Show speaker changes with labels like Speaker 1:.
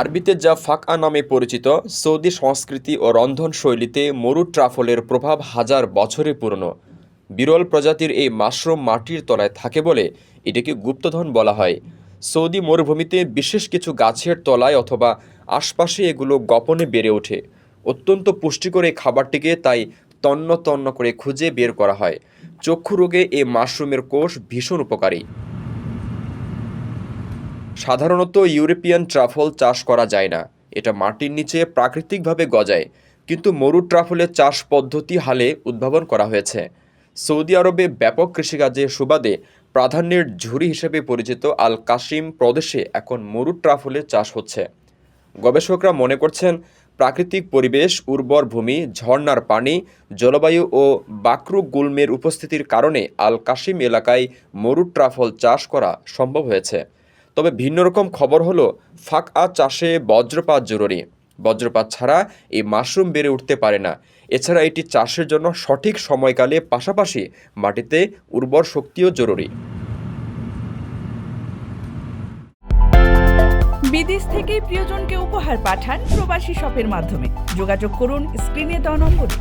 Speaker 1: আরবিতে যা ফাকআ নামে পরিচিত, সৌদি সংস্কৃতি ও রন্ধনশৈলীতে মরু ট্রাফলের প্রভাব হাজার বছরে পুরনো। বিরল প্রজাতির এই মাশরুম মাটির তলায় থাকে বলে এটিকে গুপ্তধন বলা হয়। সৌদি মরুভূমিতে বিশেষ কিছু গাছের তলায় অথবা আশপাশে এগুলো গোপনে বেড়ে ওঠে। অত্যন্ত পুষ্টিকর এই খাবারটিকে তাই তন্ন তন্ন করে খুঁজে বের করা হয়। চক্ষু রোগে এই মাশরুমের কোষ ভীষণ উপকারী। সাধারণত ইউরোপিয়ান ট্রাফল চাষ করা যায় না। এটা মাটির নিচে প্রাকৃতিকভাবে গজায়। কিন্তু মরু ট্রাফলের চাষ পদ্ধতি হালে উদ্ভাবন করা হয়েছে। সৌদি আরবে ব্যাপক কৃষিকাজের সুবাদে প্রাধান্যের ঝুড়ি হিসেবে পরিচিত আল কাশিম প্রদেশে এখন মরু ট্রাফলের চাষ হচ্ছে। গবেষকরা মনে করছেন, প্রাকৃতিক পরিবেশ, উর্বর ভূমি, ঝর্ণার পানি, জলবায়ু ও বাকরু গুল্মের উপস্থিতির কারণে আল কাশিম এলাকায় মরু ট্রাফল চাষ করা সম্ভব হয়েছে। তবে ভিন্ন রকম খবর হলো, ফাঁকা চাষে বজ্রপাত জরুরি। বজ্রপাত ছাড়া এই মাশরুম বেড়ে উঠতে পারে না। এছাড়া এটি চাষের জন্য সঠিক সময়কালে পাশাপাশি মাটিতে উর্বর শক্তিও জরুরি।
Speaker 2: বিদেশ থেকে প্রিয়জনকে উপহার পাঠান প্রবাসী শপের মাধ্যমে। যোগাযোগ করুন স্ক্রিনে দেওয়া নম্বরে।